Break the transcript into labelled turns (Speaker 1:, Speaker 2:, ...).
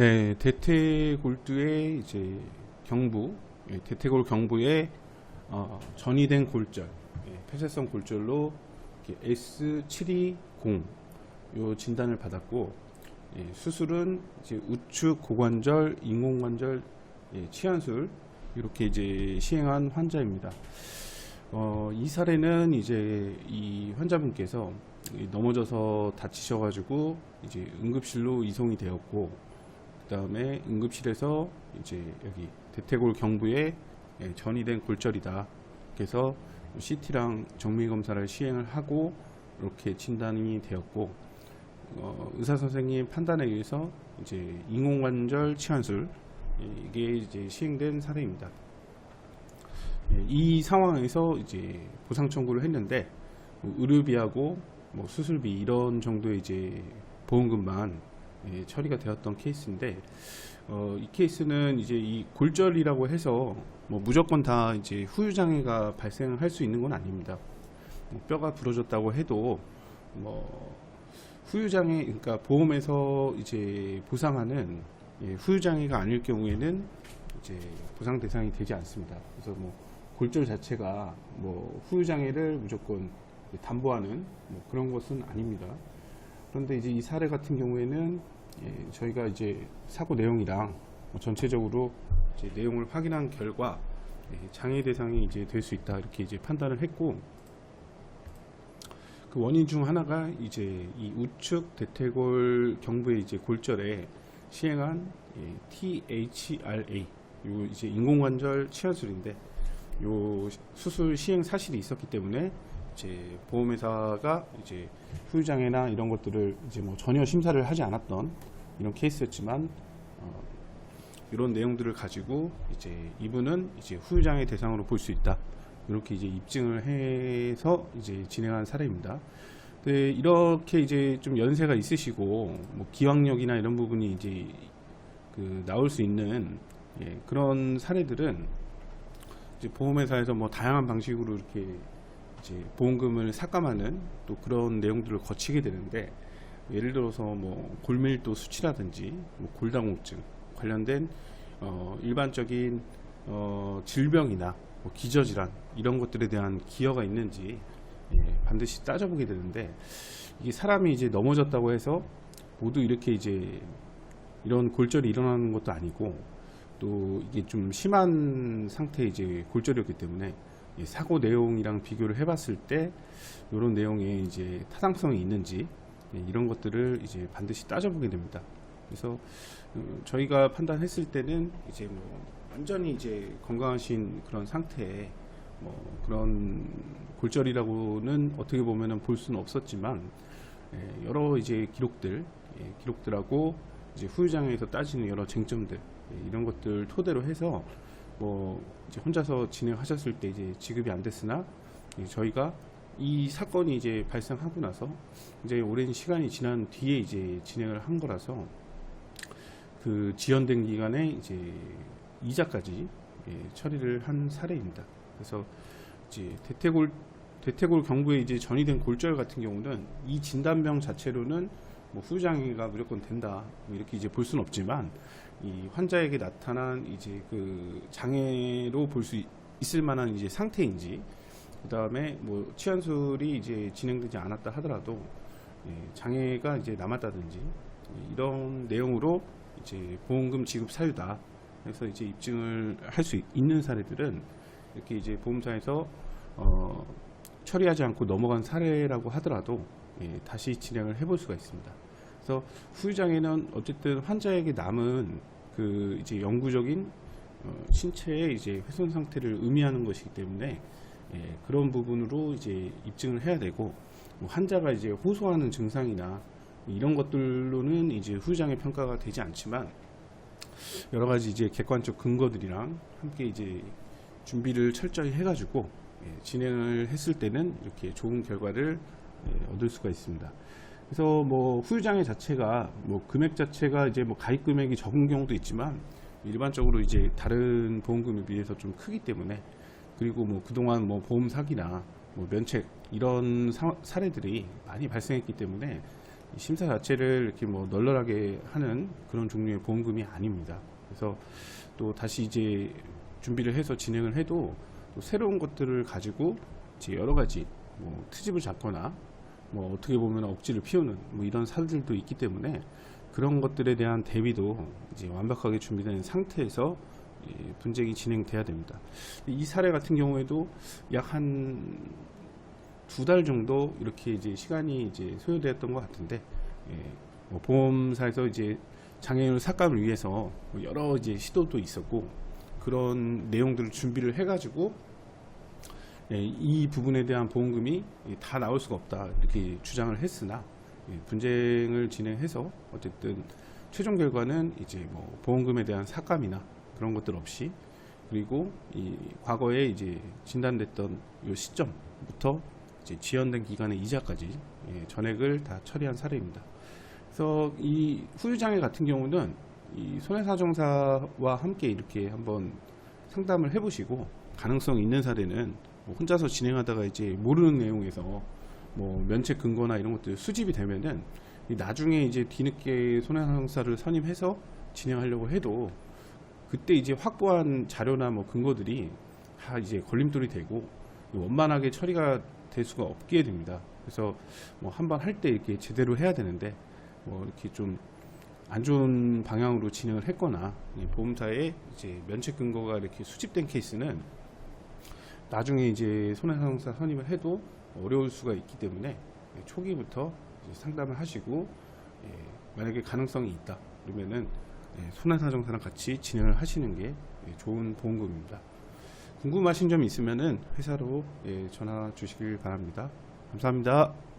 Speaker 1: 네, 대퇴골드의 이제 경부, 예, 대퇴골 경부의 어, 전이된 골절, 예, 폐쇄성 골절로 이렇게 S720 요 진단을 받았고 예, 수술은 이제 우측 고관절, 인공관절 예, 치환술 이렇게 이제 시행한 환자입니다. 어, 이 사례는 이제 이 환자분께서 이 넘어져서 다치셔가지고 이제 응급실로 이송이 되었고 그 다음에 응급실에서 이제 여기 대퇴골 경부에 예, 전이된 골절이다. 그래서 CT랑 정밀 검사를 시행을 하고 이렇게 진단이 되었고 어, 의사 선생님 판단에 의해서 이제 인공관절 치환술 예, 이게 이제 시행된 사례입니다. 예, 이 상황에서 이제 보상 청구를 했는데 뭐 의료비하고 뭐 수술비 이런 정도의 이제 보험금만 예, 처리가 되었던 케이스인데 어, 이 케이스는 이제 이 골절이라고 해서 뭐 무조건 다 이제 후유 장애가 발생할 수 있는 건 아닙니다. 뭐 뼈가 부러졌다고 해도 뭐 후유 장애 그러니까 보험에서 이제 보상하는 예, 후유 장애가 아닐 경우에는 이제 보상 대상이 되지 않습니다. 그래서 뭐 골절 자체가 뭐 후유 장애를 무조건 담보하는 뭐 그런 것은 아닙니다. 그런데 이제 이 사례 같은 경우에는 예, 저희가 이제 사고 내용이랑 뭐 전체적으로 이제 내용을 확인한 결과 예, 장애 대상이 이제 될 수 있다 이렇게 이제 판단을 했고 그 원인 중 하나가 이제 이 우측 대퇴골 경부의 이제 골절에 시행한 예, THRA 요 이제 인공관절 치환술인데 요 수술 시행 사실이 있었기 때문에 이제 보험회사가 이제 후유장애나 이런 것들을 이제 뭐 전혀 심사를 하지 않았던 이런 케이스였지만 어, 이런 내용들을 가지고 이제 이분은 이제 후유장애 대상으로 볼 수 있다 이렇게 이제 입증을 해서 이제 진행한 사례입니다. 네, 이렇게 이제 좀 연세가 있으시고 뭐 기왕력이나 이런 부분이 이제 그 나올 수 있는 예, 그런 사례들은 이제 보험회사에서 뭐 다양한 방식으로 이렇게 이제 보험금을 삭감하는 또 그런 내용들을 거치게 되는데 예를 들어서 뭐 골밀도 수치라든지 뭐 골다공증 관련된 어 일반적인 어 질병이나 뭐 기저질환 이런 것들에 대한 기여가 있는지 예, 반드시 따져보게 되는데 이게 사람이 이제 넘어졌다고 해서 모두 이렇게 이제 이런 골절이 일어나는 것도 아니고 또 이게 좀 심한 상태의 이제 골절이었기 때문에 이 사고 내용이랑 비교를 해봤을 때 이런 내용에 이제 타당성이 있는지 예, 이런 것들을 이제 반드시 따져보게 됩니다. 그래서 음, 저희가 판단했을 때는 이제 뭐 완전히 이제 건강하신 그런 상태에 뭐 그런 골절이라고는 어떻게 보면은 볼 수는 없었지만 예, 여러 이제 기록들 예, 기록들하고 이제 후유장애에서 따지는 여러 쟁점들 예, 이런 것들 토대로 해서 뭐 이제 혼자서 진행하셨을 때 이제 지급이 안 됐으나 저희가 이 사건이 이제 발생하고 나서 이제 오랜 시간이 지난 뒤에 이제 진행을 한 거라서 그 지연된 기간에 이제 이자까지 예, 처리를 한 사례입니다. 그래서 이제 대퇴골 대퇴골 경부에 이제 전이된 골절 같은 경우는 이 진단병 자체로는 뭐 후유장애가 무조건 된다. 뭐 이렇게 이제 볼 수는 없지만 이 환자에게 나타난 이제 그 장애로 볼 수 있을 만한 이제 상태인지 그 다음에 뭐 치환술이 이제 진행되지 않았다 하더라도 예, 장애가 이제 남았다든지 이런 내용으로 이제 보험금 지급 사유다. 그래서 이제 입증을 할 수 있는 사례들은 이렇게 이제 보험사에서 어, 처리하지 않고 넘어간 사례라고 하더라도 예, 다시 진행을 해볼 수가 있습니다. 그래서 후유장애는 어쨌든 환자에게 남은 그 이제 영구적인 어, 신체의 이제 훼손 상태를 의미하는 것이기 때문에 예, 그런 부분으로 이제 입증을 해야 되고 뭐 환자가 이제 호소하는 증상이나 이런 것들로는 이제 후유장애 평가가 되지 않지만 여러 가지 이제 객관적 근거들이랑 함께 이제 준비를 철저히 해가지고 예, 진행을 했을 때는 이렇게 좋은 결과를 예, 얻을 수가 있습니다. 그래서 뭐 후유장애 자체가 뭐 금액 자체가 이제 뭐 가입 금액이 적은 경우도 있지만 일반적으로 이제 다른 보험금에 비해서 좀 크기 때문에 그리고 뭐 그동안 뭐 보험 사기나 뭐 면책 이런 사, 사례들이 많이 발생했기 때문에 이 심사 자체를 이렇게 뭐 널널하게 하는 그런 종류의 보험금이 아닙니다. 그래서 또 다시 이제 준비를 해서 진행을 해도 또 새로운 것들을 가지고 이제 여러 가지 뭐 트집을 잡거나 뭐 어떻게 보면 억지를 피우는 뭐 이런 사들도 있기 때문에 그런 것들에 대한 대비도 이제 완벽하게 준비된 상태에서 이 분쟁이 진행돼야 됩니다. 이 사례 같은 경우에도 약 한 두 달 정도 이렇게 이제 시간이 이제 소요되었던 것 같은데 예, 뭐 보험사에서 이제 장애인을 삭감을 위해서 뭐 여러 이제 시도도 있었고 그런 내용들을 준비를 해가지고 예, 이 부분에 대한 보험금이 다 나올 수가 없다 이렇게 주장을 했으나 예, 분쟁을 진행해서 어쨌든 최종 결과는 이제 뭐 보험금에 대한 삭감이나 그런 것들 없이 그리고 이 과거에 이제 진단됐던 요 시점부터 이제 지연된 기간의 이자까지 예, 전액을 다 처리한 사례입니다. 그래서 이 후유장애 같은 경우는 이 손해사정사와 함께 이렇게 한번 상담을 해보시고 가능성 있는 사례는 뭐 혼자서 진행하다가 이제 모르는 내용에서 뭐 면책 근거나 이런 것들 수집이 되면은 이 나중에 이제 뒤늦게 손해사정사를 선임해서 진행하려고 해도 그때 이제 확보한 자료나 뭐 근거들이 다 이제 걸림돌이 되고 원만하게 처리가 될 수가 없게 됩니다. 그래서 뭐 한번 할 때 이렇게 제대로 해야 되는데 뭐 이렇게 좀 안 좋은 방향으로 진행을 했거나 이 보험사에 이제 면책 근거가 이렇게 수집된 케이스는 나중에 이제 손해사정사 선임을 해도 어려울 수가 있기 때문에 초기부터 상담을 하시고 예, 만약에 가능성이 있다 그러면은 예, 손해사정사랑 같이 진행을 하시는 게 예, 좋은 보험금입니다. 궁금하신 점 있으면은 회사로 예, 전화 주시길 바랍니다. 감사합니다.